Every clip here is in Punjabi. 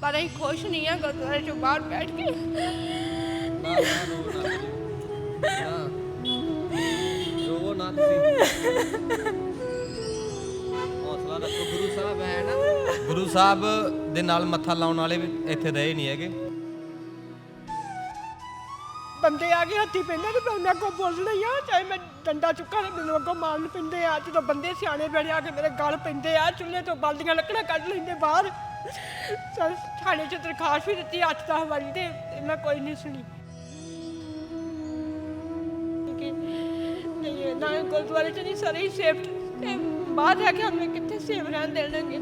ਪਰ ਅਸੀਂ ਖੁਸ਼ ਨਹੀਂ ਆ ਗੁਰਦੁਆਰੇ ਚੋਂ ਬਾਹਰ ਬੈਠ ਕੇ ਨਾ ਨਾ ਰੋ ਨਾ ਨਾ ਰੋ ਨਾ ਤੁਸੀਂ ਹੌਸਲਾ ਰੱਖੋ ਗੁਰੂ ਸਾਹਿਬ ਹੈ ਨਾ ਗੁਰੂ ਸਾਹਿਬ ਦੇ ਨਾਲ ਮੱਥਾ ਲਾਉਣ ਵਾਲੇ ਵੀ ਇੱਥੇ ਰਹੇ ਨਹੀਂ ਹੈਗੇ ਬੰਦੇ ਆ ਕੇ ਹੱਥੀ ਪੈਂਦੇ ਤੇ ਮੈਂ ਕੋਲ ਬੋਲਣਾ ਹੀ ਆ ਚਾਹੇ ਮੈਂ ਡੰਡਾ ਚੁੱਕਾ ਤੇ ਮੈਨੂੰ ਅੱਗੋਂ ਮਾਰਨ ਪੈਂਦੇ ਆ ਜਦੋਂ ਬੰਦੇ ਸਿਆਣੇ ਬੜੇ ਆ ਕੇ ਮੇਰੇ ਗਲ ਪੈਂਦੇ ਆ ਚੁੱਲ੍ਹੇ ਤੋਂ ਬਲਦੀਆਂ ਲੱਕੜਾਂ ਕੱਢ ਲੈਂਦੇ ਬਾਹਰ ਸਰ ਥਾਣੇ 'ਚ ਦਰਖਾਸਤ ਵੀ ਦਿੱਤੀ 8-10 ਵਾਰੀ ਤੇ ਮੈਂ ਕੋਈ ਨਹੀਂ ਸੁਣੀ। ਕਿ ਨਹੀਂ ਨਾ ਗੁਰਦੁਆਰੇ 'ਚ ਨਹੀਂ, ਸਾਰੇ ਹੀ ਸੇਫ ਤੇ ਬਾਹਰ ਜਾ ਕੇ ਹਮੇ ਕਿੱਥੇ ਸੇਫ ਰਹਿਣ ਦੇਣਗੇ?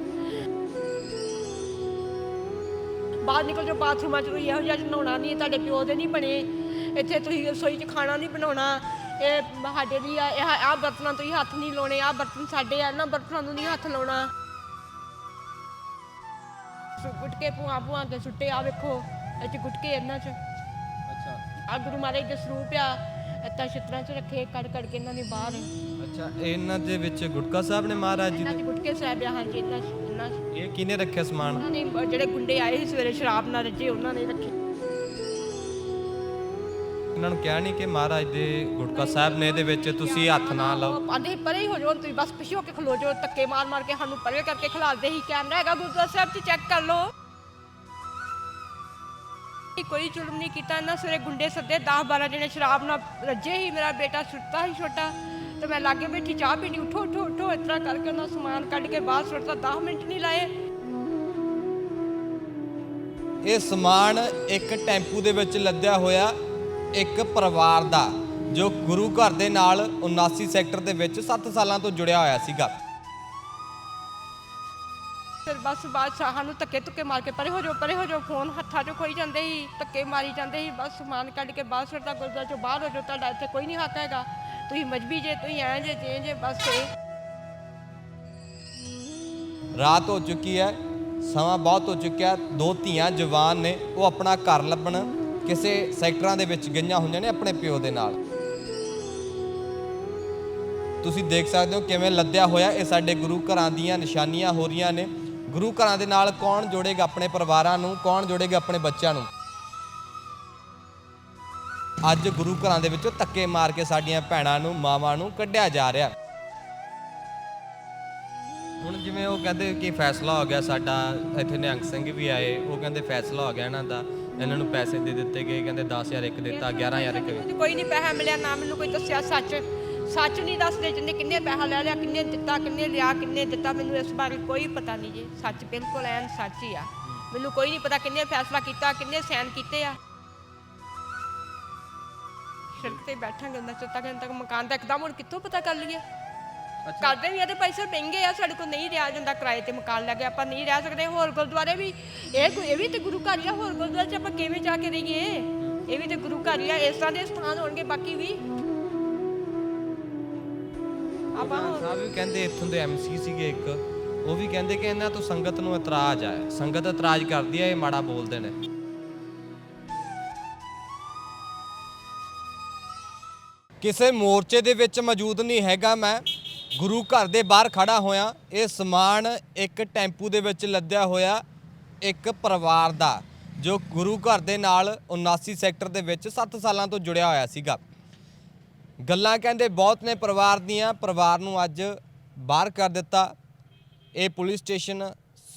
ਬਾਹਰ ਨਿਕਲ ਜਾਓ ਬਾਥਰੂਮਾਂ 'ਚ ਕੋਈ ਇਹੋ ਜਿਹਾ ਨਹਾਉਣਾ ਨਹੀਂ, ਤੁਹਾਡੇ ਪਿਓ ਦੇ ਨਹੀਂ ਬਣੇ। ਇੱਥੇ ਤੁਸੀਂ ਰਸੋਈ 'ਚ ਖਾਣਾ ਨਹੀਂ ਬਣਾਉਣਾ। ਇਹ ਸਾਡੇ ਲਈ ਆ, ਇਹ ਆ ਬਰਤਨਾਂ ਤੋਂ ਹੀ ਹੱਥ ਨਹੀਂ ਲਾਉਣੇ ਆ ਬਰਤਨ ਸਾਡੇ ਆ ਨਾ ਬਰਤਨਾਂ ਨੂੰ ਨਹੀਂ ਹੱਥ ਲਾਉਣਾ। ਸੁ- ਗੁਟਕੇ ਭੂਆ ਭੂਆ ਕੇ ਸੁੱਟੇ ਆ ਵੇਖੋ 'ਚ ਗੁਟਕੇ ਇਹਨਾਂ 'ਚ। ਅੱਛਾ। ਆ ਗੁਰੂ ਮਹਾਰਾਜ ਦੇ ਸਰੂਪ ਆ ਇੱਦਾਂ ਛਿੱਤਰਾਂ 'ਚ ਰੱਖੇ ਕੜ ਕੜ ਕੇ ਇਹਨਾਂ ਨੇ ਬਾਹਰ। ਅੱਛਾ ਇਹਨਾਂ ਦੇ ਵਿੱਚ ਗੁਟਕਾ ਸਾਹਿਬ ਨੇ ਮਹਾਰਾਜ ਜੀ ਇਹਨਾਂ ਦੇ? ਗੁਟਕੇ ਸਾਹਿਬ ਆ ਹਾਂਜੀ ਇਹਨਾਂ 'ਚ ਇਹਨਾਂ 'ਚ। ਇਹ ਕਿਹਨੇ ਰੱਖਿਆ ਸਮਾਨ? ਉਹਨਾਂ ਨੇ ਜਿਹੜੇ ਗੁੰਡੇ ਆਏ ਸੀ ਸਵੇਰੇ ਸ਼ਰਾਬ ਨਾਲ ਰੱਜੇ ਉਹਨਾਂ ਨੇ ਰੱਖੇ। ਇਹਨਾਂ ਨੂੰ ਕਿਹਾ ਨਹੀਂ ਕਿ ਮਹਾਰਾਜ ਦੇ ਗੁਟਕਾ ਸਾਹਿਬ ਨੇ ਇਹਦੇ ਵਿੱਚ ਤੁਸੀਂ ਹੱਥ ਨਾ ਲਾਓ। ਆਂਦੇ ਸੀ ਪਰੇ ਹੀ ਹੋ ਜਾਓ ਤੁਸੀਂ ਬਸ ਪਿੱਛੇ ਹੋ ਕੇ ਖਲੋ ਜਾਓ ਧੱਕੇ ਮਾਰ ਮਾਰ ਕੇ ਸਾਨੂੰ ਪਰੇ ਕਰਕੇ ਖਿਲਾਉਂਦੇ ਸੀ। ਕੈਮਰਾ ਹੈਗਾ ਗੁਰਦੁਆਰਾ ਸਾਹਿਬ 'ਚ ਚੈੱਕ ਕਰ ਲਓ। ਕੋਈ ਜ਼ੁਲਮ ਨਹੀਂ ਕੀਤਾ ਇਹਨਾਂ ਸਵੇਰੇ ਗੁੰਡੇ ਸੱਦੇ 10 12 ਜਣੇ ਸ਼ਰਾਬ ਨਾਲ ਰੱਜੇ ਹੀ ਮੇਰਾ ਬੇਟਾ ਸੁੱਤਾ ਹੀ ਛੋਟਾ। ਤੇ ਮੈਂ ਲਾਗੇ ਬੈਠੀ ਚਾਹ ਪੀਣੀ ਉਠੋ ਉਠੋ ਉਠੋ ਇਸ ਤਰ੍ਹਾਂ ਕਰਕੇ ਉਹਨਾਂ ਸਮਾਨ ਕੱਢ ਕੇ ਬਾਹਰ ਸੁੱਟਦਾ 10 ਮਿੰਟ ਨਹੀਂ ਲਾਏ। ਇਹ ਸਮਾਨ ਇੱਕ ਟੈਂਪੂ ਦੇ ਵਿੱਚ ਲੱਦਿਆ ਹੋਇਆ। ਇੱਕ ਪਰਿਵਾਰ ਦਾ ਜੋ ਗੁਰੂ ਘਰ ਦੇ ਨਾਲ 79 ਸੈਕਟਰ ਦੇ ਵਿੱਚ 7 ਸਾਲਾਂ ਤੋਂ ਜੁੜਿਆ ਹੋਇਆ ਸੀਗਾ। ਫਿਰ ਬਸ ਬਾਅਦ ਚ ਸਾਨੂੰ ਧੱਕੇ ਧੁੱਕੇ ਮਾਰ ਕੇ ਪਰੇ ਹੋ ਜਾਓ ਪਰੇ ਹੋ ਜਾਓ ਫੋਨ ਹੱਥਾਂ 'ਚੋਂ ਖੋਈ ਜਾਂਦੇ ਸੀ ਧੱਕੇ ਮਾਰੀ ਜਾਂਦੇ ਸੀ ਬਸ ਸਮਾਨ ਕੱਢ ਕੇ ਬਾਹਰ ਸੁੱਟਦਾ ਗੁਰਦੁਆਰੇ 'ਚੋਂ ਬਾਹਰ ਹੋ ਜਾਓ ਤੁਹਾਡਾ ਇੱਥੇ ਕੋਈ ਨਹੀਂ ਹੱਕ ਹੈਗਾ। ਤੁਸੀਂ ਮਜਬੀ ਜੇ ਤੁਸੀਂ ਐਂ ਜੇ ਜੇ ਜੇ ਬਸ ਇਹ ਰਾਤ ਹੋ ਚੁੱਕੀ ਹੈ ਸਮਾਂ ਬਹੁਤ ਹੋ ਚੁੱਕਿਆ ਦੋ ਧੀਆਂ ਜਵਾਨ ਨੇ ਉਹ ਆਪਣਾ ਘਰ ਲੱਭਣ ਕਿਸੇ ਸੈਕਟਰਾਂ ਦੇ ਵਿੱਚ ਗਈਆਂ ਹੋਈਆਂ ਨੇ ਆਪਣੇ ਪਿਓ ਦੇ ਨਾਲ। ਤੁਸੀਂ ਦੇਖ ਸਕਦੇ ਹੋ ਕਿਵੇਂ ਲੱਦਿਆ ਹੋਇਆ ਇਹ ਸਾਡੇ ਗੁਰੂ ਘਰਾਂ ਦੀਆਂ ਨਿਸ਼ਾਨੀਆਂ ਹੋ ਰਹੀਆਂ ਨੇ। ਗੁਰੂ ਘਰਾਂ ਦੇ ਨਾਲ ਕੌਣ ਜੋੜੇਗਾ ਆਪਣੇ ਪਰਿਵਾਰਾਂ ਨੂੰ, ਕੌਣ ਜੋੜੇਗਾ ਆਪਣੇ ਬੱਚਿਆਂ ਨੂੰ? ਅੱਜ ਗੁਰੂ ਘਰਾਂ ਦੇ ਵਿੱਚੋਂ ਧੱਕੇ ਮਾਰ ਕੇ ਸਾਡੀਆਂ ਭੈਣਾਂ ਨੂੰ, ਮਾਵਾਂ ਨੂੰ ਕੱਢਿਆ ਜਾ ਰਿਹਾ। ਹੁਣ ਜਿਵੇਂ ਉਹ ਕਹਿੰਦੇ ਕਿ ਫੈਸਲਾ ਹੋ ਗਿਆ ਸਾਡਾ, ਇੱਥੇ ਨਿਹੰਗ ਸਿੰਘ ਵੀ ਆਏ, ਉਹ ਕਹਿੰਦੇ ਫੈਸਲਾ ਹੋ ਗਿਆ ਇਹਨਾਂ ਦਾ। ਇਹਨਾਂ ਨੂੰ ਪੈਸੇ ਦੇ ਦਿੱਤੇ ਗਏ ਕਹਿੰਦੇ 10000 ਇੱਕ ਦਿੱਤਾ 11000 ਇੱਕ ਕੋਈ ਨਹੀਂ ਪੈਸਾ ਮਿਲਿਆ ਨਾ ਮੈਨੂੰ ਕੋਈ ਦੱਸਿਆ ਸੱਚ ਸੱਚ ਨਹੀਂ ਦੱਸਦੇ ਜਿੰਨੇ ਕਿੰਨੇ ਪੈਸਾ ਲੈ ਲਿਆ ਕਿੰਨੇ ਦਿੱਤਾ ਕਿੰਨੇ ਲਿਆ ਕਿੰਨੇ ਦਿੱਤਾ ਮੈਨੂੰ ਇਸ ਬਾਰੇ ਕੋਈ ਪਤਾ ਨਹੀਂ ਜੀ। ਸੱਚ ਬਿਲਕੁਲ ਐਨ ਸੱਚ ਹੀ ਆ। ਮੈਨੂੰ ਕੋਈ ਨਹੀਂ ਪਤਾ ਕਿੰਨੇ ਫੈਸਲਾ ਕੀਤਾ ਕਿੰਨੇ ਸਾਈਨ ਕੀਤੇ ਆ। ਸੜਕ ਤੇ ਬੈਠਾਂਗੇ ਉਹਨਾਂ ਚੋਂ ਤੱਕ ਤੱਕ ਮਕਾਨ ਦਾ ਇੱਕਦਮ ਹੁਣ ਕਿੱਥੋਂ ਪਤਾ ਕਰ ਲਈਏ? ਕਰਦੇ ਵੀ ਆ ਤੇ ਪੈਸੇ ਮਹਿੰਗੇ ਆ ਸਾਡੇ ਕੋਲ ਨਹੀਂ ਰਿਹਾ ਜਾਂਦਾ ਕਿਰਾਏ ਤੇ ਮਕਾਨ ਲੈ ਕੇ ਆਪਾਂ ਨਹੀਂ ਰਹਿ ਸਕਦੇ। ਹੋਰ ਗੁਰਦੁਆਰੇ ਵੀ ਇਹ ਗੁ- ਇਹ ਵੀ ਤੇ ਗੁਰੂ ਘਰ ਹੀ ਆ ਹੋਰ ਗੁਰਦੁਆਰੇ ਚ ਆਪਾਂ ਕਿਵੇਂ ਜਾ ਕੇ ਰਹੀਏ? ਇਹ ਵੀ ਤੇ ਗੁਰੂ ਘਰ ਹੀ ਆ ਇਸ ਤਰ੍ਹਾਂ ਦੇ ਸਥਾਨ ਹੋਣਗੇ ਬਾਕੀ ਵੀ। ਆਪਾਂ ਸਾਹਿਬ ਵੀ ਕਹਿੰਦੇ ਇੱਥੋਂ ਦੇ ਐਮਸੀ ਸੀਗੇ ਇੱਕ। ਉਹ ਵੀ ਕਹਿੰਦੇ ਕਿ ਇਹਨਾਂ ਤੋਂ ਸੰਗਤ ਨੂੰ ਇਤਰਾਜ਼ ਆ। ਸੰਗਤ ਇਤਰਾਜ਼ ਕਰਦੀ ਹੈ ਇਹ ਮਾੜਾ ਬੋਲਦੇ ਨੇ। ਕਿਸੇ ਮੋਰਚੇ ਦੇ ਵਿੱਚ ਮੌਜੂਦ ਨਹੀਂ ਹੈਗਾ ਮੈਂ। ਗੁਰੂ ਘਰ ਦੇ ਬਾਹਰ ਖੜਾ ਹੋਇਆ, ਇਹ ਸਮਾਨ ਇੱਕ ਟੈਂਪੂ ਦੇ ਵਿੱਚ ਲੱਦਿਆ ਹੋਇਆ ਇੱਕ ਪਰਿਵਾਰ ਦਾ, ਜੋ ਗੁਰੂ ਘਰ ਦੇ ਨਾਲ 79 ਸੈਕਟਰ ਦੇ ਵਿੱਚ 7 ਸਾਲਾਂ ਤੋਂ ਜੁੜਿਆ ਹੋਇਆ ਸੀਗਾ। ਗੱਲਾਂ ਕਹਿੰਦੇ ਬਹੁਤ ਨੇ ਪਰਿਵਾਰ ਦੀਆਂ, ਪਰਿਵਾਰ ਨੂੰ ਅੱਜ ਬਾਹਰ ਕਰ ਦਿੱਤਾ। ਇਹ ਪੁਲਿਸ ਸਟੇਸ਼ਨ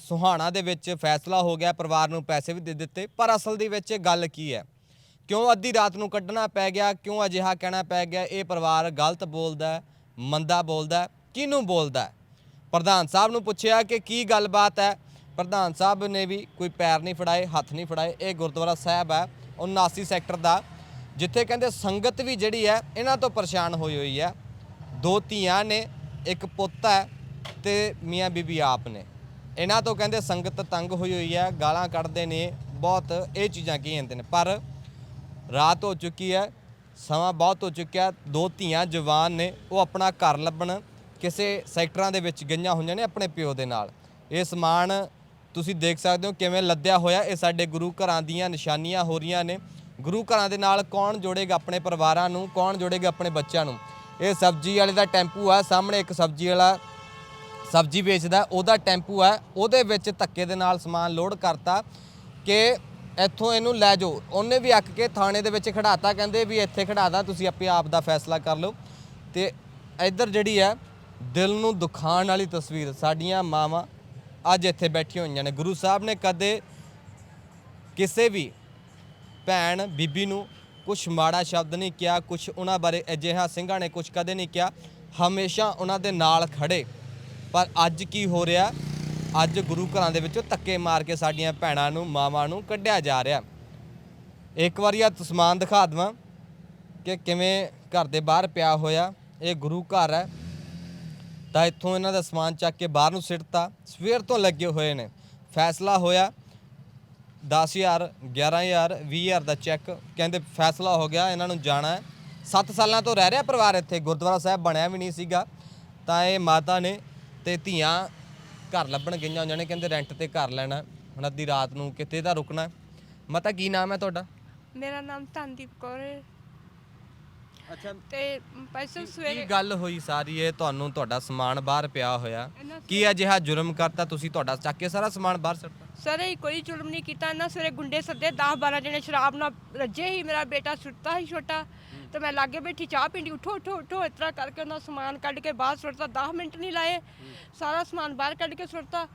ਸੁਹਾਣਾ ਦੇ ਵਿੱਚ ਫੈਸਲਾ ਹੋ ਗਿਆ, ਪਰਿਵਾਰ ਨੂੰ ਪੈਸੇ ਵੀ ਦੇ ਦਿੱਤੇ। ਪਰ ਅਸਲ ਦੇ ਵਿੱਚ ਗੱਲ ਕੀ ਹੈ? ਕਿਉਂ ਅੱਧੀ ਰਾਤ ਨੂੰ ਕੱਢਣਾ ਪੈ ਗਿਆ, ਕਿਉਂ ਅਜਿਹਾ ਕਹਿਣਾ ਪੈ ਗਿਆ? ਇਹ ਪਰਿਵਾਰ ਗਲਤ ਬੋਲਦਾ ਮੰਦਾ ਬੋਲਦਾ ਕਿਹਨੂੰ ਬੋਲਦਾ ਪ੍ਰਧਾਨ ਸਾਹਿਬ ਨੂੰ ਪੁੱਛਿਆ ਕਿ ਕੀ ਗੱਲਬਾਤ ਹੈ? ਪ੍ਰਧਾਨ ਸਾਹਿਬ ਨੇ ਵੀ ਕੋਈ ਪੈਰ ਨਹੀਂ ਫੜਾਏ, ਹੱਥ ਨਹੀਂ ਫੜਾਏ। ਇਹ ਗੁਰਦੁਆਰਾ ਸਾਹਿਬ ਹੈ 79 ਸੈਕਟਰ ਦਾ, ਜਿੱਥੇ ਕਹਿੰਦੇ ਸੰਗਤ ਵੀ ਜਿਹੜੀ ਹੈ, ਇਹਨਾਂ ਤੋਂ ਪਰੇਸ਼ਾਨ ਹੋਈ ਹੋਈ ਹੈ। ਦੋ ਧੀਆਂ ਨੇ, ਇੱਕ ਪੁੱਤ ਹੈ ਤੇ ਮੀਆਂ ਬੀਬੀ ਆਪ ਨੇ। ਇਹਨਾਂ ਤੋਂ ਕਹਿੰਦੇ ਸੰਗਤ ਤੰਗ ਹੋਈ ਹੋਈ ਹੈ, ਗਾਲਾਂ ਕੱਢਦੇ ਨੇ, ਬਹੁਤ ਇਹ ਚੀਜ਼ਾਂ ਕੀ ਜਾਂਦੇ ਨੇ। ਪਰ ਰਾਤ ਹੋ ਚੁੱਕੀ ਹੈ ਸਮਾਂ ਬਹੁਤ ਹੋ ਚੁੱਕਿਆ। ਦੋ ਧੀਆਂ, ਜਵਾਨ ਨੇ, ਉਹ ਆਪਣਾ ਘਰ ਲੱਭਣ ਕਿਸੇ ਸੈਕਟਰਾਂ ਦੇ ਵਿੱਚ ਗਈਆਂ ਹੋਈਆਂ ਨੇ ਆਪਣੇ ਪਿਓ ਦੇ ਨਾਲ। ਇਹ ਸਮਾਨ ਤੁਸੀਂ ਦੇਖ ਸਕਦੇ ਹੋ ਕਿਵੇਂ ਲੱਦਿਆ ਹੋਇਆ। ਇਹ ਸਾਡੇ ਗੁਰੂ ਘਰਾਂ ਦੀਆਂ ਨਿਸ਼ਾਨੀਆਂ ਹੋ ਰਹੀਆਂ ਨੇ। ਗੁਰੂ ਘਰਾਂ ਦੇ ਨਾਲ ਕੌਣ ਜੋੜੇਗਾ ਆਪਣੇ ਪਰਿਵਾਰਾਂ ਨੂੰ, ਕੌਣ ਜੋੜੇਗਾ ਆਪਣੇ ਬੱਚਿਆਂ ਨੂੰ? ਇਹ ਸਬਜ਼ੀ ਵਾਲੇ ਦਾ ਟੈਂਪੂ ਆ, ਸਾਹਮਣੇ ਇੱਕ ਸਬਜ਼ੀ ਵਾਲਾ ਸਬਜ਼ੀ ਵੇਚਦਾ, ਉਹਦਾ ਟੈਂਪੂ ਹੈ ਉਹਦੇ ਵਿੱਚ ਧੱਕੇ ਦੇ ਨਾਲ ਸਮਾਨ ਲੋਡ ਕਰਤਾ ਕਿ ਇੱਥੋਂ ਇਹਨੂੰ ਲੈ ਜਾਓ। ਉਹਨੇ ਵੀ ਅੱਕ ਕੇ ਥਾਣੇ ਦੇ ਵਿੱਚ ਖੜਾਤਾ, ਕਹਿੰਦੇ ਵੀ ਇੱਥੇ ਖੜਾਦਾ ਤੁਸੀਂ ਆਪੇ ਆਪ ਦਾ ਫੈਸਲਾ ਕਰ ਲਓ। ਤੇ ਇੱਧਰ ਜਿਹੜੀ ਹੈ, ਦਿਲ ਨੂੰ ਦੁਖਾਣ ਵਾਲੀ ਤਸਵੀਰ, ਸਾਡੀਆਂ ਮਾਵਾਂ ਅੱਜ ਇੱਥੇ ਬੈਠੀਆਂ ਹੋਈਆਂ ਨੇ। ਗੁਰੂ ਸਾਹਿਬ ਨੇ ਕਦੇ ਕਿਸੇ ਵੀ ਭੈਣ, ਬੀਬੀ ਨੂੰ ਕੁਝ ਮਾੜਾ ਸ਼ਬਦ ਨਹੀਂ ਕਿਹਾ ਕੁਝ ਉਹਨਾਂ ਬਾਰੇ ਅਜਿਹਾ ਸਿੰਘਾਂ ਨੇ ਕੁਝ ਕਦੇ ਨਹੀਂ ਕਿਹਾ। ਹਮੇਸ਼ਾ ਉਹਨਾਂ ਦੇ ਨਾਲ ਖੜੇ। ਪਰ ਅੱਜ ਕੀ ਹੋ ਰਿਹਾ? ਅੱਜ ਗੁਰੂ ਘਰਾਂ ਦੇ ਵਿੱਚੋਂ ਧੱਕੇ ਮਾਰ ਕੇ ਸਾਡੀਆਂ ਭੈਣਾਂ ਨੂੰ, ਮਾਵਾਂ ਨੂੰ ਕੱਢਿਆ ਜਾ ਰਿਹਾ। ਇੱਕ ਵਾਰੀ ਆ ਤਸਮਾਨ ਦਿਖਾ ਦਵਾਂ ਕਿ ਕਿਵੇਂ ਘਰ ਦੇ ਬਾਹਰ ਪਿਆ ਹੋਇਆ ਇਹ ਗੁਰੂ ਘਰ ਹੈ। ਤਾਂ ਇੱਥੋਂ ਇਹਨਾਂ ਦਾ ਸਮਾਨ ਚੱਕ ਕੇ ਬਾਹਰ ਨੂੰ ਸਿੱਟਤਾ। ਸਵੇਰ ਤੋਂ ਲੱਗੇ ਹੋਏ ਨੇ। ਫੈਸਲਾ ਹੋਇਆ 10000 11000 20000 ਦਾ ਚੈੱਕ। ਕਹਿੰਦੇ ਫੈਸਲਾ ਹੋ ਗਿਆ, ਇਹਨਾਂ ਨੂੰ ਜਾਣਾ ਹੈ। 7 ਸਾਲਾਂ ਤੋਂ ਰਹਿ ਰਿਹਾ ਪਰਿਵਾਰ ਇੱਥੇ। ਗੁਰਦੁਆਰਾ ਸਾਹਿਬ ਬਣਿਆ ਵੀ ਨਹੀਂ ਸੀਗਾ। ਤਾਂ ਇਹ ਮਾਤਾ ਨੇ ਤੇ ਧੀਆਂ ਘਰ ਲੱਭਣ ਗਈਆਂ ਉਹਨਾਂ ਨੇ ਕਹਿੰਦੇ ਰੈਂਟ ਤੇ ਘਰ ਲੈਣਾ ਹੁਣ ਅੱਧੀ ਰਾਤ ਨੂੰ ਕਿਤੇ ਦਾ ਰੁਕਣਾ। ਮਾਤਾ ਕੀ ਨਾਮ ਹੈ ਤੁਹਾਡਾ? ਮੇਰਾ ਨਾਮ ਧਨਦੀਪ ਕੌਰ ਹੈ। ਅੱਛਾ। ਤੇ ਪੈਸੇ ਕੀ ਸਵੇਰੇ ਗੱਲ ਹੋਈ ਸਾਰੀ ਇਹ? ਤੁਹਾਨੂੰ ਤੁਹਾਡਾ ਸਮਾਨ ਬਾਹਰ ਪਿਆ ਹੋਇਆ। ਇਹਨਾਂ ਕੀ ਅਜਿਹਾ ਜੁਰਮ ਕਰਤਾ ਤੁਸੀਂ? ਤੁਹਾਡਾ ਚੱਕ ਕੇ ਸਾਰਾ ਸਮਾਨ ਬਾਹਰ ਸੁੱਟਤਾ ਸਰ ਇਹ ਕੋਈ ਜ਼ੁਲਮ ਨਹੀਂ ਕੀਤਾ। ਇਹਨਾਂ ਸਵੇਰੇ ਗੁੰਡੇ ਸੱਦੇ 10 12 ਜਣੇ ਸ਼ਰਾਬ ਨਾਲ ਰੱਜੇ ਹੀ ਮੇਰਾ ਬੇਟਾ ਸੁੱਤਾ ਹੀ ਛੋਟਾ। ਤੇ ਮੈਂ ਲਾਗੇ ਬੈਠੀ ਚਾਹ ਪੀਂਦੀ, ਉਠੋ ਉਠੋ ਉਠੋ, ਇਸ ਤਰ੍ਹਾਂ ਕਰਕੇ ਉਹਨਾਂ ਸਮਾਨ ਕੱਢ ਕੇ ਬਾਹਰ ਸੁੱਟਤਾ 10 ਮਿੰਟ ਨਹੀਂ ਲਾਏ। ਸਾਰਾ ਸਮਾਨ ਬਾਹਰ ਕੱਢ ਕੇ ਸੁੱਟਤਾ।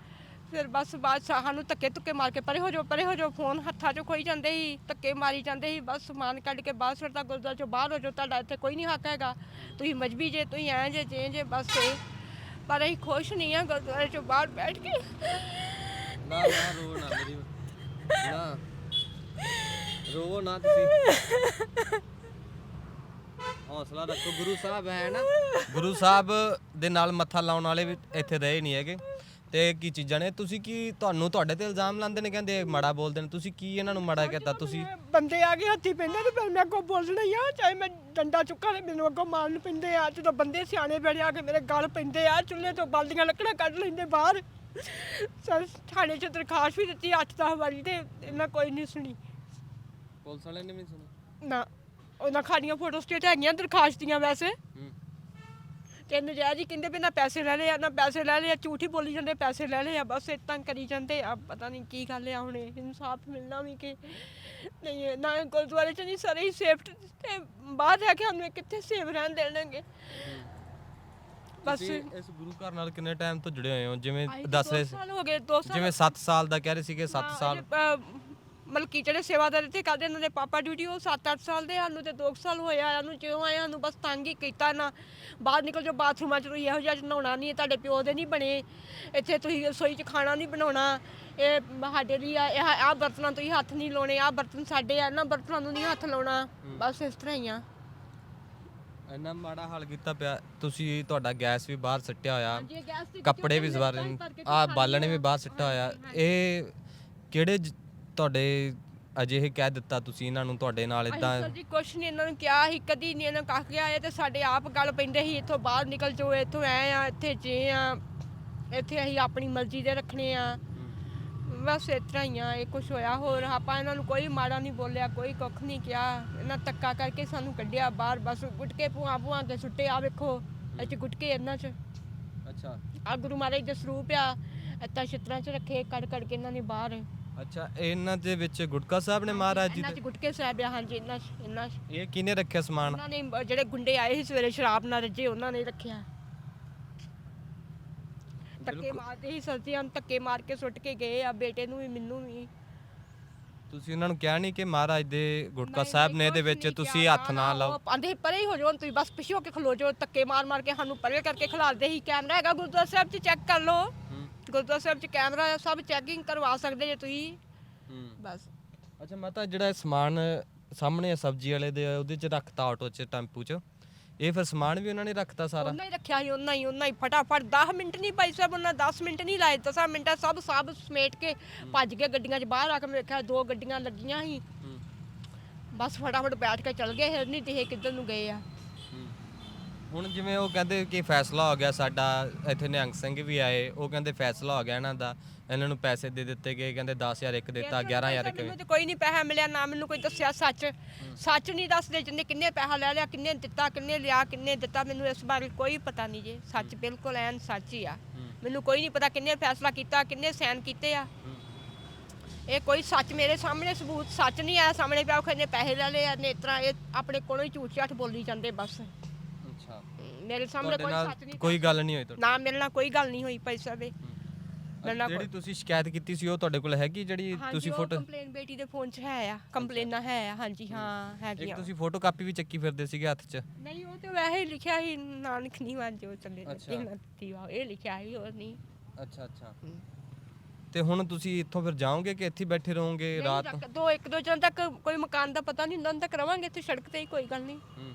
ਫਿਰ ਬਸ ਬਾਅਦ ਸਾਨੂੰ ਧੱਕੇ ਧੁੱਕੇ ਮਾਰ ਕੇ ਪਰੇ ਹੋ ਜਾਓ, ਪਰੇ ਹੋ ਜਾਓ, ਫੋਨ ਹੱਥਾਂ 'ਚੋਂ ਖੋਈ ਜਾਂਦੇ ਸੀ, ਧੱਕੇ ਮਾਰੀ ਜਾਂਦੇ ਸੀ, ਬਸ ਸਮਾਨ ਕੱਢ ਕੇ ਬਾਹਰ ਸੁੱਟਤਾ, ਗੁਰਦੁਆਰੇ 'ਚੋਂ ਬਾਹਰ ਹੋ ਜਾਓ, ਤੁਹਾਡਾ ਇੱਥੇ ਕੋਈ ਨਹੀਂ ਹੱਕ ਹੈਗਾ। ਤੁਸੀਂ ਮਜਬੀ ਜੇ, ਤੁਸੀਂ ਐਂ ਜੇ ਜੇ ਜੇ, ਬਸ ਇਹ। ਪਰ ਅਸੀਂ ਖੁਸ਼ ਨਹੀਂ ਆ ਗੁਰਦੁਆਰੇ 'ਚੋਂ ਬਾਹਰ ਬੈਠ ਕੇ। ਨਾ ਨਾ, ਰੋ ਨਾ ਮੇਰੀ। ਨਾ। ਰੋਵੋ ਨਾ ਤੁਸੀਂ। ਹੌਸਲਾ ਰੱਖੋ ਗੁਰੂ ਸਾਹਿਬ ਹੈ ਨਾ। ਗੁਰੂ ਸਾਹਿਬ ਦੇ ਨਾਲ ਮੱਥਾ ਲਾਉਣ ਵਾਲੇ ਵੀ ਇੱਥੇ ਰਹੇ ਨਹੀਂ ਹੈਗੇ। ਤੇ ਕੀ ਚੀਜ਼ਾਂ ਨੇ? ਤੁਸੀਂ ਕੀ ਤੁਹਾਨੂੰ ਤੁਹਾਡੇ ਤੇ ਇਲਜ਼ਾਮ ਲਾਉਂਦੇ ਨੇ ਕਹਿੰਦੇ ਇਹ ਮਾੜਾ ਬੋਲਦੇ ਨੇ? ਤੁਸੀਂ ਕੀ ਇਹਨਾਂ ਨੂੰ ਮਾੜਾ ਕਹਤਾ ਤੁਸੀਂ? ਬੰਦੇ ਆ ਗਏ ਹੱਥੀ ਪੈਂਦੇ ਤੇ ਫਿਰ ਮੈਂ ਅੱਗੋਂ ਬੋਲਣਾ ਹੀ ਆ ਚਾਹੇ ਮੈਂ ਡੰਡਾ ਚੁੱਕਾ ਤੇ ਮੈਨੂੰ ਅੱਗੋਂ ਮਾਰਨ ਪੈਂਦੇ ਆ ਜਦੋਂ ਬੰਦੇ ਸਿਆਣੇ ਬੜੇ ਆ ਕੇ ਮੇਰੇ ਗਲ ਪੈਂਦੇ ਆ ਚੁੱਲ੍ਹੇ ਤੋਂ ਬਲਦੀਆਂ ਲੱਕੜਾਂ ਕੱਢ ਲੈਂਦੇ ਬਾਹਰ। ਸਰ ਥਾਣੇ 'ਚ ਦਰਖਾਸਤ ਵੀ ਦਿੱਤੀ 8-10 ਵਾਰੀ ਤੇ ਇਹਨਾਂ ਕੋਈ ਨਹੀਂ ਸੁਣੀ। ਪੁਲਿਸ ਵਾਲਿਆਂ ਨੇ ਵੀ ਸੁਣੀ? ਨਾ। ਉਹਨਾਂ ਖਾੜੀਆਂ ਫੋਟੋ ਸਟੇਟ ਹੈਗੀਆਂ ਦਰਖਾਸਤ ਦੀਆਂ ਵੈਸੇ। ਤੇ ਨਜਾਇਜ਼ ਹੀ ਕਹਿੰਦੇ ਵੀ ਨਾ ਪੈਸੇ ਲੈ ਲਏ ਆ ਨਾ ਪੈਸੇ ਲੈ ਲਏ ਆ ਝੂਠੀ ਬੋਲੀ ਜਾਂਦੇ ਪੈਸੇ ਲੈ ਲਏ ਆ ਬਸ ਇਤਾਂ ਕਰੀ ਜਾਂਦੇ ਆ। ਪਤਾ ਨਹੀਂ ਕੀ ਗੱਲ ਆ ਹੁਣ ਇਹ ਇਨਸਾਫ ਮਿਲਣਾ ਵੀ ਕਿ ਨਹੀਂ ਹੈ। ਨਾ ਗੁਰਦੁਆਰੇ ਚ ਨਹੀਂ ਸਾਰੇ ਹੀ ਸੇਫ ਤੇ ਬਾਹਰ ਰਹਿ ਕੇ ਇਹ ਕਿੱਥੇ ਸੇਫ ਰਹਿਣ ਦੇਣਗੇ? ਬਸ। ਤੁਸੀਂ ਇਸ ਗੁਰੂ ਘਰ ਨਾਲ ਕਿੰਨੇ ਟਾਈਮ ਤੋਂ ਜੁੜੇ ਹੋਏ ਹੋ? ਜਿਵੇਂ ਦੱਸ ਰਹੇ ਸੀ ਸਾਲ ਹੋ ਗਏ 2 ਸਾਲ। ਜਿਵੇਂ 7 ਸਾਲ ਦਾ ਕਹਿ ਰਹੇ ਸੀਗੇ 7 ਹਾਂ, ਸਾਲ। ਇਹ, ਮਤਲਬ ਕਿ ਜਿਹੜੇ ਸੇਵਾਦਾਰ ਇੱਥੇ ਕਰਦੇ ਇਹਨਾਂ ਦੇ ਪਾਪਾ ਡਿਊਟੀ ਉਹ 7-8 ਸਾਲ ਦੇ ਸਾਨੂੰ ਤੇ 2 ਸਾਲ ਹੋਏ ਆਇਆ ਨੂੰ ਜਿਉਂ ਆਏ ਸਾਨੂੰ ਬਸ ਤੰਗ ਹੀ ਕੀਤਾ ਨਾ। ਬਾਹਰ ਨਿਕਲ ਜਾਓ ਬਾਥਰੂਮਾਂ ਚ ਤੁਸੀਂ ਇਹੋ ਜਿਹਾ ਨਹਾਉਣਾ ਨਹੀਂ ਤੁਹਾਡੇ ਪਿਓ ਦੇ ਨਹੀਂ ਬਣੇ। ਇੱਥੇ ਤੁਸੀਂ ਰਸੋਈ 'ਚ ਖਾਣਾ ਨਹੀਂ ਬਣਾਉਣਾ। ਇਹ ਸਾਡੇ ਲਈ ਆ ਇਹ ਆ ਬਰਤਨਾਂ ਤੁਸੀਂ ਹੱਥ ਨਹੀਂ ਲਾਉਣੇ ਆ ਬਰਤਨ ਸਾਡੇ ਆ ਇਹਨਾਂ ਬਰਤਨਾਂ ਨੂੰ ਨਹੀਂ ਹੱਥ ਲਾਉਣਾ। ਬਸ ਇਸ ਤਰ੍ਹਾਂ ਹੀ ਆ। ਇੰਨਾ ਮਾੜਾ ਹਾਲ ਕੀਤਾ ਪਿਆ ਤੁਸੀਂ ਤੁਹਾਡਾ ਗੈਸ ਵੀ ਬਾਹਰ ਸੱਟਿਆ ਹੋਇਆ। ਜੇ ਕੱਪੜੇ ਵੀ ਸਵਾਰ ਆ ਬਾਲਣੇ ਵੀ ਬਾਹਰ ਸਿੱਟਾ ਹੋਇਆ। ਇਹ ਕਿਹੜੇ ਜ- ਤੁਹਾਡੇ ਅਜਿਹੇ ਕਹਿ ਦਿੱਤਾ ਤੁਸੀਂ ਇਹਨਾਂ ਨੂੰ ਤੁਹਾਡੇ ਨਾਲ ਇਦਾਂ ਸਰ ਜੀ ਕੁਛ ਨਹੀਂ ਇਹਨਾਂ ਨੂੰ ਕਿਹਾ ਸੀ ਕਦੀ ਨਹੀਂ ਇਹਨਾਂ ਕੱਖ ਗਿਆ ਇਹ ਤੇ ਸਾਡੇ ਆਪ ਗੱਲ ਪੈਂਦੇ ਸੀ ਇੱਥੋਂ ਬਾਹਰ ਨਿਕਲ ਜਾਓ ਇੱਥੋਂ ਐ ਆ ਇੱਥੇ ਜੇ ਆ ਇੱਥੇ ਅਸੀਂ ਆਪਣੀ ਮਰਜ਼ੀ ਦੇ ਰੱਖਣੇ ਆ। ਬਸ ਇਸ ਤਰ੍ਹਾਂ ਹੀ ਆ ਇਹ ਕੁਛ ਹੋਇਆ ਹੋਰ ਆਪਾਂ ਇਹਨਾਂ ਨੂੰ ਕੋਈ ਮਾੜਾ ਨਹੀਂ ਬੋਲਿਆ ਕੋਈ ਕੁੱਖ ਨਹੀਂ ਕਿਹਾ। ਇਹਨਾਂ ਧੱਕਾ ਕਰਕੇ ਸਾਨੂੰ ਕੱਢਿਆ ਬਾਹਰ ਬਸ ਗੁਟਕੇ ਭੂਆ ਭੂਆ ਕੇ ਸੁੱਟੇ ਆ ਵੇਖੋ ਚ ਗੁਟਕੇ ਇਹਨਾਂ ਚ। ਅੱਛਾ। ਆ ਗੁਰੂ ਮਹਾਰਾਜ ਦੇ ਸਰੂਪ ਆ ਇੱਦਾਂ ਛਿੱਤਰਾਂ ਚ ਰੱਖੇ ਕੱਢ ਕੱਢ ਕੇ ਇਹਨਾਂ ਨੇ ਬਾਹਰ। ਅੱਛਾ ਇਹਨਾਂ ਦੇ ਵਿੱਚ ਗੁਟਕਾ ਸਾਹਿਬ ਨੇ ਮਹਾਰਾਜ ਜੀ ਇਹਨਾਂ ਚ ਦੇ ਗੁਟਕੇ ਸਾਹਿਬ ਆ ਹਾਂਜੀ ਇਹਨਾਂ ਚ ਇਹਨਾਂ ਚ। ਇਹ ਕਿਹਨੇ ਰੱਖਿਆ ਸਮਾਨ? ਉਹਨਾਂ ਨੇ ਜਿਹੜੇ ਗੁੰਡੇ ਆਏ ਸੀ ਸਵੇਰੇ ਸ਼ਰਾਬ ਨਾਲ ਰੱਜੇ ਉਹਨਾਂ ਨੇ ਰੱਖਿਆ। ਧੱਕੇ ਮਾਰਦੇ ਸੀ ਸਰਦੀਆਂ ਨੂੰ ਧੱਕੇ ਮਾਰ ਕੇ ਸੁੱਟ ਕੇ ਗਏ ਆ ਬੇਟੇ ਨੂੰ ਵੀ ਮੈਨੂੰ ਵੀ। ਤੁਸੀਂ ਉਹਨਾਂ ਨੂੰ ਕਿਹਾ ਨਹੀਂ ਕਿ ਮਹਾਰਾਜ ਦੇ ਗੁਟਕਾ ਨਹੀਂ, ਸਾਹਿਬ ਨੇ ਇਹਦੇ ਕੁਛ ਵਿੱਚ ਨਹੀਂ ਤੁਸੀਂ ਕਿਹਾ, ਹੱਥ ਨਾ ਲਾਓ। ਉਹ ਆਂਦੇ ਸੀ ਪਰੇ ਹੀ ਹੋ ਜਾਓ ਤੁਸੀਂ ਬਸ ਪਿੱਛੇ ਹੋ ਕੇ ਖਲੋ ਜਾਓ ਧੱਕੇ ਮਾਰ ਮਾਰ ਕੇ ਸਾਨੂੰ ਪਰੇ ਕਰਕੇ ਖਿਲਾਰਦੇ ਸੀ ਕੈਮਰਾ ਹੈਗਾ ਗੁਰਦੁਆਰਾ ਸਾਹਿਬ 'ਚ ਚੈੱਕ ਕਰ ਲਓ। ਹੂੰ ਗੁਰਦੁਆਰਾ ਸਾਹਿਬ 'ਚ ਕੈਮਰਾ ਆ ਸਭ ਚੈਕਿੰਗ ਕਰਵਾ ਸਕਦੇ ਜੇ ਤੁਸੀਂ। ਹੂੰ। ਬਸ। ਅੱਛਾ ਮਾਤਾ ਜਿਹੜਾ ਇਹ ਸਮਾਨ ਸਾਹਮਣੇ ਆ ਸਬਜ਼ੀ ਵਾਲੇ ਦੇ ਉਹਦੇ ਚ ਰੱਖਤਾ ਆਟੋ ਚ ਟੈਂਪੂ ਚ। ਇਹ ਫਿਰ ਸਮਾਨ ਵੀ ਉਹਨਾਂ ਨੇ ਰੱਖਤਾ ਸਾਰਾ? ਉਹਨਾਂ ਹੀ ਰੱਖਿਆ ਸੀ ਉਹਨਾਂ ਹੀ ਉਹਨਾਂ ਹੀ। ਫਟਾਫਟ 10 ਮਿੰਟ ਨਹੀਂ ਭਾਈ ਸਾਹਿਬ ਉਹਨਾਂ 10 ਮਿੰਟ ਨਹੀਂ ਲਾਏ। 10 ਮਿੰਟਾਂ ਸਭ ਸਭ ਸਮੇਟ ਕੇ ਭੱਜ ਕੇ ਗੱਡੀਆਂ 'ਚ ਬਾਹਰ ਆ ਕੇ ਮੈਂ ਵੇਖਿਆ ਦੋ ਗੱਡੀਆਂ ਲੱਗੀਆਂ ਸੀ। ਹੂੰ। ਬਸ ਫਟਾਫਟ ਬੈਠ ਕੇ ਚੱਲ ਗਏ ਫਿਰ ਨਹੀਂ ਤੇ ਕਿੱਧਰ ਨੂੰ ਗਏ ਆ। ਹੁਣ ਜਿਵੇਂ ਉਹ ਕਹਿੰਦੇ ਕਿ ਫੈਸਲਾ ਹੋ ਗਿਆ ਸਾਡਾ ਇੱਥੇ ਨਿਹੰਗ ਸਿੰਘ ਵੀ ਆਏ ਉਹ ਕਹਿੰਦੇ ਫੈਸਲਾ ਹੋ ਗਿਆ ਇਹਨਾਂ ਦਾ। ਇਹਨਾਂ ਨੂੰ ਪੈਸੇ ਦੇ ਦਿੱਤੇ ਗਏ ਕਹਿੰਦੇ 10000 ਇੱਕ ਦਿੱਤਾ 11000 ਇੱਕ ਮੈਨੂੰ ਤੇ ਕੋਈ ਨਹੀਂ ਪੈਸਾ ਮਿਲਿਆ ਨਾ ਮੈਨੂੰ ਕੋਈ ਦੱਸਿਆ ਸੱਚ। ਸੱਚ ਨਹੀਂ ਦੱਸਦੇ ਜਿੰਨੇ ਕਿੰਨੇ ਪੈਸਾ ਲੈ ਲਿਆ ਕਿੰਨੇ ਦਿੱਤਾ ਕਿੰਨੇ ਲਿਆ ਕਿੰਨੇ ਦਿੱਤਾ ਮੈਨੂੰ ਇਸ ਬਾਰੇ ਕੋਈ ਪਤਾ ਨਹੀਂ ਜੇ। ਸੱਚ ਬਿਲਕੁਲ ਐਨ ਸੱਚ ਹੀ ਆ। ਮੈਨੂੰ ਕੋਈ ਨਹੀਂ ਪਤਾ ਕਿੰਨੇ ਫੈਸਲਾ ਕੀਤਾ ਕਿੰਨੇ ਸਾਈਨ ਕੀਤੇ ਆ। ਇਹ ਕੋਈ ਸੱਚ ਮੇਰੇ ਸਾਹਮਣੇ ਸਬੂਤ ਸੱਚ ਨਹੀਂ ਆਇਆ ਸਾਹਮਣੇ ਪਿਆ ਉਹ ਨੇ ਪੈਸੇ ਲੈ ਲਏ ਨੇ ਇਸ ਤਰ੍ਹਾਂ ਇਹ ਆਪਣੇ ਕੋਲੋਂ ਹੀ ਝੂਠ ਝਾਠ ਬੋਲੀ ਜਾਂਦੇ ਬਸ। ਮੇਰੇ ਸਾਹਮਣੇ ਤੁਹਾਡੇ ਕੋਈ ਨਾਲ ਸੱਚ ਨਹੀਂ ਕੋਈ ਗੱਲ ਨਹੀਂ। ਹੋਈ ਤੁਹਾਡੀ ਨਾ ਮੇਰੇ ਨਾਲ ਕੋਈ ਗੱਲ ਨਹੀਂ ਹੋਈ ਪੈਸਾ ਦੇ ਮੇਰੇ ਨਾਲ ਜਿਹੜੀ ਤੁਸੀਂ ਸ਼ਿਕਾਇਤ ਕੀਤੀ ਸੀ ਉਹ ਤੁਹਾਡੇ ਕੋਲ ਹੈਗੀ ਜਿਹੜੀ ਹਾਂਜੀ ਤੁਸੀਂ ਉਹ ਫੋਟੋ ਕੰਪਲੇਨ ਬੇਟੀ ਦੇ ਫੋਨ 'ਚ ਹੈ ਆ। ਕੰਪਲੇਨਾਂ ਹੈ ਆ ਹਾਂਜੀ ਹਾਂ। ਇੱਕ ਹੈਗੀਆਂ ਤੁਸੀਂ ਫੋਟੋ ਕਾਪੀ ਵੀ ਚੱਕੀ ਫਿਰਦੇ ਸੀਗੇ ਹੱਥ 'ਚ? ਨਹੀਂ ਉਹ ਤੇ ਵੈਸੇ ਹੀ ਲਿਖਿਆ ਸੀ ਨਾਨਕ ਨੀਵਾਂ ਜੋ ਚੱਲੇ ਅੱਛਾ। ਦਿੱਤੀ ਵਾ ਇਹ ਲਿਖਿਆ ਸੀ ਹੋਰ ਨਹੀਂ ਅੱਛਾ ਅੱਛਾ। ਤੇ ਹੁਣ ਤੁਸੀਂ ਇੱਥੋਂ ਫਿਰ ਜਾਓਗੇ ਕਿ ਇੱਥੇ ਹੀ ਬੈਠੇ ਰਹੋਗੇ ਨਹੀਂ ਰਾਤ? ਦੋ ਇੱਕ ਦੋ ਜਨ ਤੱਕ ਕੋਈ ਮਕਾਨ ਦਾ ਪਤਾ ਨਹੀਂ ਹੁੰਦਾ ਉਦੋਂ ਤੱਕ ਰਵਾਂਗੇ ਇੱਥੇ ਸੜਕ ਤੇ ਹੀ ਕੋਈ ਗੱਲ ਨਹੀਂ। ਹੂੰ।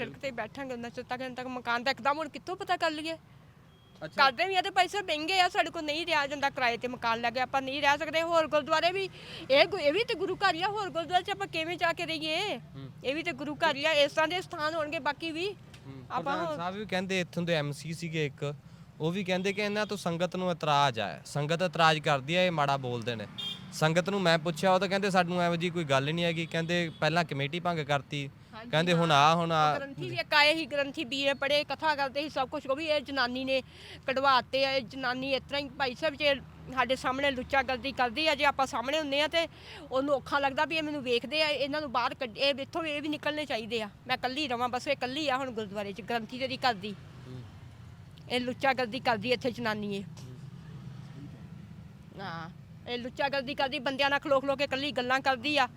ਸੜਕ ਤੇ ਬੈਠਾਂਗੇ ਉਹਨਾਂ ਚਿਰ ਤੱਕ ਤੱਕ ਮਕਾਨ ਦਾ ਇੱਕਦਮ ਹੁਣ ਕਿੱਥੋਂ ਪਤਾ ਕਰ ਲਈਏ? ਕਰਦੇ ਵੀ ਆ ਤੇ ਪੈਸੇ ਮਹਿੰਗੇ ਆ ਸਾਡੇ ਕੋਲ ਨਹੀਂ ਰਿਹਾ ਜਾਂਦਾ ਕਿਰਾਏ ਤੇ ਮਕਾਨ ਲੈ ਕੇ ਆਪਾਂ ਨਹੀਂ ਰਹਿ ਸਕਦੇ। ਹੋਰ ਗੁਰਦੁਆਰੇ ਵੀ ਇਹ ਗੁ- ਇਹ ਵੀ ਤੇ ਗੁਰੂ ਘਰ ਹੀ ਆ ਹੋਰ ਗੁਰਦੁਆਰੇ ਚ ਆਪਾਂ ਕਿਵੇਂ ਜਾ ਕੇ ਰਹੀਏ। ਇਹ ਵੀ ਤੇ ਗੁਰੂ ਘਰ ਹੀ ਆ ਇਸ ਤਰ੍ਹਾਂ ਦੇ ਸਥਾਨ ਹੋਣਗੇ ਬਾਕੀ ਵੀ। ਆਪਾਂ ਪ੍ਰਧਾਨ ਸਾਹਿਬ ਵੀ ਕਹਿੰਦੇ ਇੱਥੋਂ ਦੇ ਐਮਸੀ ਸੀਗੇ ਇੱਕ। ਉਹ ਵੀ ਕਹਿੰਦੇ ਕਿ ਇਹਨਾਂ ਤੋਂ ਸੰਗਤ ਨੂੰ ਇਤਰਾਜ਼ ਆ। ਸੰਗਤ ਇਤਰਾਜ਼ ਕਰਦੀ ਹੈ ਇਹ ਮਾੜਾ ਬੋਲਦੇ ਨੇ। ਸੰਗਤ ਨੂੰ ਮੈਂ ਪੁੱਛਿਆ ਉਹ ਤਾਂ ਕਹਿੰਦੇ ਸਾਨੂੰ ਐਵੇਂ ਜੀ ਕੋਈ ਗੱਲ ਹੀ ਨਹੀਂ ਹੈਗੀ। ਕਹਿੰਦੇ ਪਹਿਲਾਂ ਕਮੇਟੀ ਭੰਗ ਕਰਤੀ। ਕਹਿੰਦੇ ਹੁਣ ਆ ਹੁਣ ਆ ਗ੍ਰੰਥੀ ਵੀ ਇੱਕ ਆਏ ਹੀ ਗ੍ਰੰਥੀ ਵੀਰੇ ਪੜੇ ਕਥਾ ਕਰਦੇ ਸੀ ਸਭ ਕੁਝ ਉਹ ਵੀ ਇਹ ਜਨਾਨੀ ਨੇ ਕਢਵਾਤੇ ਆ। ਇਹ ਜਨਾਨੀ ਇਸ ਤਰ੍ਹਾਂ ਹੀ ਭਾਈ ਸਾਹਿਬ ਜੇ ਸਾਡੇ ਸਾਹਮਣੇ ਲੁੱਚਾ ਗਲਤੀ ਕਰਦੀ ਆ ਜੇ ਆਪਾਂ ਸਾਹਮਣੇ ਹੁੰਨੇ ਆ ਤੇ ਉਹਨੂੰ ਔਖਾ ਲੱਗਦਾ ਵੀ ਇਹ ਮੈਨੂੰ ਵੇਖਦੇ ਆ ਇਹਨਾਂ ਨੂੰ ਬਾਹਰ ਕੱਢ ਇਹ ਇੱਥੋਂ ਇਹ ਵੀ ਨਿਕਲਣੇ ਚਾਹੀਦੇ ਆ। ਮੈਂ ਇਕੱਲੀ ਰਵਾਂ ਬਸ ਇਹ ਇਕੱਲੀ ਆ ਹੁਣ ਗੁਰਦੁਆਰੇ 'ਚ ਗ੍ਰੰਥੀ ਜਿਹੜੀ ਕਰਦੀ। ਇਹ ਲੁੱਚਾ ਗਲਦੀ ਕਰਦੀ ਇੱਥੇ ਜਨਾਨੀ ਇਹ। ਹਾਂ, ਇਹ ਲੁੱਚਾ ਗਲਦੀ ਕਰਦੀ, ਬੰਦਿਆਂ ਨਾਲ ਖਲੋ ਖਲੋ ਕੇ ਇਕੱਲੀ ਗੱਲਾਂ ਕਰਦੀ ਆ।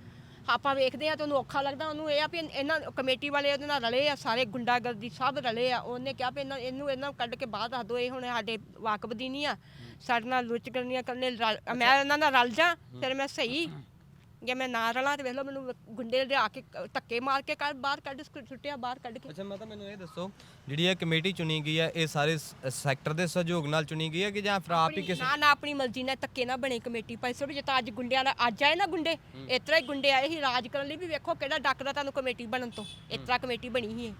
ਆਪਾਂ ਵੇਖਦੇ ਆ ਤੇ ਉਹਨੂੰ ਔਖਾ ਲੱਗਦਾ, ਉਹਨੂੰ ਇਹ ਆ ਵੀ ਇਹਨਾਂ ਕਮੇਟੀ ਵਾਲੇ ਉਹਦੇ ਨਾਲ ਰਲੇ ਆ, ਸਾਰੇ ਗੁੰਡਾਗਰਦੀ ਸਭ ਰਲੇ ਆ। ਉਹਨੇ ਕਿਹਾ ਵੀ ਇਹਨਾਂ, ਇਹਨੂੰ ਇਹਨਾਂ ਨੂੰ ਕੱਢ ਕੇ ਬਾਹਰ ਦੱਸ ਦਿਓ ਇਹ ਹੁਣ ਸਾਡੇ ਵਾਕਬਦੀ ਨਹੀਂ ਆ। ਸਾਡੇ ਨਾਲ ਲੁੱਚ ਕਰਨੀਆਂ ਕਰਨੇ ਰਲ- ਮੈਂ ਇਹਨਾਂ ਨਾਲ ਰਲ ਜਾ, ਫਿਰ ਮੈਂ ਸਹੀ ਜੇ ਮੈਂ ਨਾ ਰਲਾਂ ਤੇ ਵੇਖ ਲਓ ਮੈਨੂੰ ਗੁੰਡੇ ਲਿਆ ਕੇ ਧੱਕੇ ਮਾਰ ਕੇ ਕੱਢ ਬਾਹਰ ਕੱਢ ਸੁੱਟਿਆ ਬਾਹਰ ਕੱਢ ਕੇ। ਅੱਛਾ ਮੈਂ ਤਾਂ ਮੈਨੂੰ ਇਹ ਦੱਸੋ ਜਿਹੜੀ ਇਹ ਕਮੇਟੀ ਚੁਣੀ ਗਈ ਹੈ ਇਹ ਸਾਰੇ ਸੈਕਟਰ ਦੇ ਸਹਿਯੋਗ ਨਾਲ ਚੁਣੀ ਗਈ ਹੈ ਕਿ ਜਾਂ ਫਿਰ ਆਪ ਹੀ ਕਿਸੇ ਨਾ ਨਾ ਆਪਣੀ ਮਰਜ਼ੀ ਨਾਲ ਧੱਕੇ ਨਾ ਬਣੇ ਕਮੇਟੀ। ਭਾਈ ਸਾਹਿਬ ਜੇ ਤਾਂ ਅੱਜ ਗੁੰਡਿਆਂ ਦਾ ਅੱਜ ਆਏ ਨਾ ਗੁੰਡੇ ਇਸ ਤਰ੍ਹਾਂ ਹੀ ਗੁੰਡੇ ਆਏ ਸੀ। ਰਾਜ ਕਰਨ ਲਈ ਵੀ ਵੇਖੋ ਕਿਹੜਾ ਡੱਕਦਾ ਤੁਹਾਨੂੰ ਕਮੇਟੀ ਬਣਨ ਤੋਂ। ਇਸ ਤਰ੍ਹਾਂ ਕਮੇਟੀ ਬਣੀ ਸੀ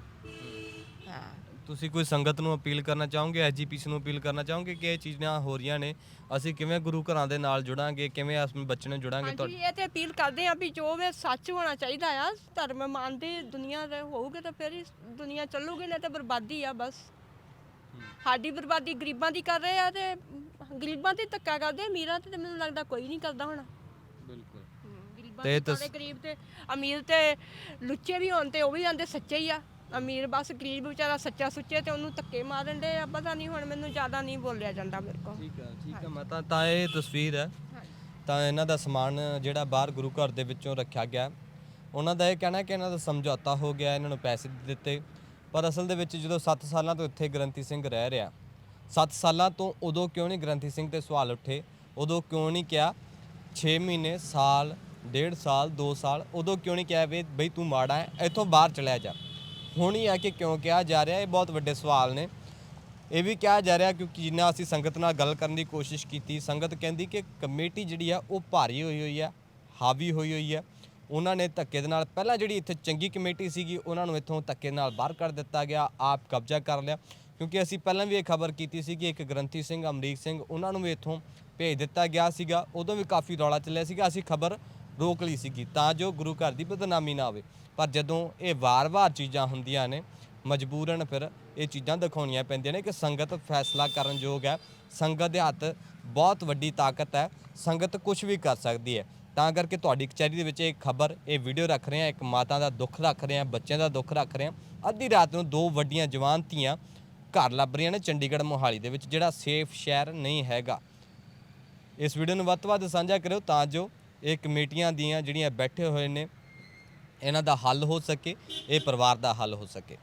ਹਾਂ। ਤੁਸੀਂ ਕੋਈ ਸੰਗਤ ਨੂੰ ਅਪੀਲ ਕਰਨਾ ਚਾਹੋਗੇ ਐਜੀਪੀਸੀ ਨੂੰ ਅਪੀਲ ਕਰਨਾ ਚਾਹੋਗੇ ਕਿ ਇਹ ਚੀਜ਼ਾਂ ਹੋ ਰਹੀਆਂ ਨੇ? ਅਸੀਂ ਕਿਵੇਂ ਗੁਰੂ ਘਰਾਂ ਦੇ ਨਾਲ ਜੁੜਾਂਗੇ ਕਿਵੇਂ ਆਪਣੇ ਬੱਚੇ ਨੂੰ ਜੁੜਾਂਗੇ? ਹਾਂਜੀ ਇਹ ਤੇ ਅਪੀਲ ਕਰਦੇ ਆ ਵੀ ਜੋ ਵੀ ਸੱਚ ਹੋਣਾ ਚਾਹੀਦਾ ਆ ਧਰਮ ਮੰਨਦੀ ਦੁਨੀਆ ਦੇ ਹੋਊਗੇ ਤਾਂ ਫਿਰ ਹੀ ਦੁਨੀਆ ਚੱਲੂਗੀ ਨਹੀਂ ਤਾਂ ਬਰਬਾਦੀ ਆ ਬਸ। ਸਾਡੀ ਬਰਬਾਦੀ ਗਰੀਬਾਂ ਦੀ ਕਰ ਰਹੇ ਆ ਤੇ ਗਰੀਬਾਂ ਤੇ ਧੱਕਾ ਕਰਦੇ ਅਮੀਰਾਂ ਤੇ ਤਾਂ ਮੈਨੂੰ ਲੱਗਦਾ ਕੋਈ ਨਹੀਂ ਕਰਦਾ ਹੁਣ। ਬਿਲਕੁਲ। ਗਰੀਬਾਂ ਤੇ ਤੇ ਸਾਰੇ ਗਰੀਬ ਤੇ ਅਮੀਰ ਤੇ ਲੁੱਚੇ ਵੀ ਹੋਣ ਤੇ ਉਹ ਵੀ ਆਂਦੇ ਸੱਚੇ ਹੀ ਆ। ਅਮੀਰ ਬਸ ਗਰੀਬ ਵਿਚਾਰਾ ਸੱਚਾ ਸੁੱਚੇ ਤੇ ਉਹਨੂੰ ਧੱਕੇ ਮਾਰਨ ਦੇ ਆ ਪਤਾ ਨਹੀਂ ਹੁਣ ਮੈਨੂੰ ਜ਼ਿਆਦਾ ਨਹੀਂ ਬੋਲਿਆ ਜਾਂਦਾ ਮੇਰੇ ਕੋਲ। ਠੀਕ ਹੈ ਠੀਕ ਹੈ ਮਾਤਾ ਤਾਂ ਇਹ ਤਸਵੀਰ ਹੈ। ਤਾਂ ਇਹਨਾਂ ਦਾ ਸਮਾਨ ਜਿਹੜਾ ਬਾਹਰ ਗੁਰੂ ਘਰ ਦੇ ਵਿੱਚੋਂ ਰੱਖਿਆ ਗਿਆ। ਉਹਨਾਂ ਦਾ ਇਹ ਕਹਿਣਾ ਕਿ ਇਹਨਾਂ ਦਾ ਸਮਝੌਤਾ ਹੋ ਗਿਆ ਇਹਨਾਂ ਨੂੰ ਪੈਸੇ ਦਿੱਤੇ। ਪਰ ਅਸਲ ਦੇ ਵਿੱਚ ਜਦੋਂ 7 ਸਾਲਾਂ ਤੋਂ ਇੱਥੇ ਗ੍ਰੰਥੀ ਸਿੰਘ ਰਹਿ ਰਿਹਾ 7 ਸਾਲਾਂ ਤੋਂ ਉਦੋਂ ਕਿਉਂ ਨਹੀਂ ਗ੍ਰੰਥੀ ਸਿੰਘ ਤੇ ਸਵਾਲ ਉੱਠੇ? ਉਦੋਂ ਕਿਉਂ ਨਹੀਂ ਕਿਹਾ? 6 ਮਹੀਨੇ ਸਾਲ ਡੇਢ ਸਾਲ 2 ਸਾਲ ਉਦੋਂ ਕਿਉਂ ਨਹੀਂ ਕਿਹਾ ਵੀ ਬਈ ਤੂੰ ਮਾੜਾ ਹੈ ਇੱਥੋਂ ਬਾਹਰ ਚਲਿਆ ਜਾ। ਹੁਣ ਹੀ ਆ ਕੇ ਕਿਉਂ ਕਿਹਾ ਜਾ ਰਿਹਾ, ਇਹ ਬਹੁਤ ਵੱਡੇ ਸਵਾਲ ਨੇ। ਇਹ ਵੀ ਕਿਹਾ ਜਾ ਰਿਹਾ ਕਿਉਂਕਿ ਜਿੰਨਾ ਅਸੀਂ ਸੰਗਤ ਨਾਲ ਗੱਲ ਕਰਨ ਦੀ ਕੋਸ਼ਿਸ਼ ਕੀਤੀ, ਸੰਗਤ ਕਹਿੰਦੀ ਕਿ ਕਮੇਟੀ ਜਿਹੜੀ ਆ, ਉਹ ਭਾਰੀ ਹੋਈ ਹੋਈ ਆ, ਹਾਵੀ ਹੋਈ ਹੋਈ ਆ। ਉਹਨਾਂ ਨੇ ਧੱਕੇ ਦੇ ਨਾਲ, ਪਹਿਲਾਂ ਜਿਹੜੀ ਇੱਥੇ ਚੰਗੀ ਕਮੇਟੀ ਸੀਗੀ, ਉਹਨਾਂ ਨੂੰ ਇੱਥੋਂ ਧੱਕੇ ਨਾਲ ਬਾਹਰ ਕਰ ਦਿੱਤਾ ਗਿਆ, ਆਪ ਕਬਜ਼ਾ ਕਰ ਲਿਆ। ਕਿਉਂਕਿ ਅਸੀਂ ਪਹਿਲਾਂ ਵੀ ਇਹ ਖਬਰ ਕੀਤੀ ਸੀ ਕਿ ਇੱਕ ਗ੍ਰੰਥੀ ਸਿੰਘ, ਅਮਰੀਕ ਸਿੰਘ, ਉਹਨਾਂ ਨੂੰ ਵੀ ਇੱਥੋਂ ਭੇਜ ਦਿੱਤਾ ਗਿਆ ਸੀਗਾ। ਉਦੋਂ ਵੀ ਕਾਫੀ ਰੌਲਾ ਚੱਲਿਆ ਸੀਗਾ। ਅਸੀਂ ਖਬਰ ਰੋਕ ਲਈ ਸੀਗੀ ਤਾਂ ਜੋ ਗੁਰੂ ਘਰ ਦੀ ਬਦਨਾਮੀ ਨਾ ਆਵੇ ਪਰ ਜਦੋਂ ਇਹ ਵਾਰ-ਵਾਰ ਚੀਜ਼ਾਂ ਹੁੰਦੀਆਂ ਨੇ, ਮਜਬੂਰਨ ਫਿਰ ਇਹ ਚੀਜ਼ਾਂ ਦਿਖਾਉਣੀਆਂ ਪੈਂਦੀਆਂ ਨੇ ਕਿ ਸੰਗਤ ਫੈਸਲਾ ਕਰਨ ਯੋਗ ਹੈ। ਸੰਗਤ ਦੇ ਹੱਥ ਬਹੁਤ ਵੱਡੀ ਤਾਕਤ ਹੈ, ਸੰਗਤ ਕੁਝ ਵੀ ਕਰ ਸਕਦੀ ਹੈ। ਤਾਂ ਕਰਕੇ ਤੁਹਾਡੀ ਕਚਹਿਰੀ ਦੇ ਵਿੱਚ ਇਹ ਖਬਰ, ਇਹ ਵੀਡੀਓ ਰੱਖ ਰਹੇ ਹਾਂ, ਇੱਕ ਮਾਤਾ ਦਾ ਦੁੱਖ ਰੱਖ ਰਹੇ ਹਾਂ, ਬੱਚਿਆਂ ਦਾ ਦੁੱਖ ਰੱਖ ਰਹੇ ਹਾਂ। ਅੱਧੀ ਰਾਤ ਨੂੰ ਦੋ ਵੱਡੀਆਂ ਜਵਾਨ ਧੀਆਂ ਘਰ ਲੱਭ ਰਹੀਆਂ ਨੇ ਚੰਡੀਗੜ੍ਹ ਮੋਹਾਲੀ ਦੇ ਵਿੱਚ, ਜਿਹੜਾ ਸੇਫ ਸ਼ਹਿਰ ਨਹੀਂ ਹੈਗਾ। ਇਸ ਵੀਡੀਓ ਨੂੰ ਵੱਧ ਤੋਂ ਵੱਧ ਸਾਂਝਾ ਕਰਿਓ ਤਾਂ ਜੋ ਇਹ ਕਮੇਟੀਆਂ ਦੀਆਂ ਜਿਹੜੀਆਂ ਬੈਠੇ ਹੋਏ ਨੇ, ਇਹਨਾਂ ਦਾ ਹੱਲ ਹੋ ਸਕੇ, ਇਹ ਪਰਿਵਾਰ ਦਾ ਹੱਲ ਹੋ ਸਕੇ।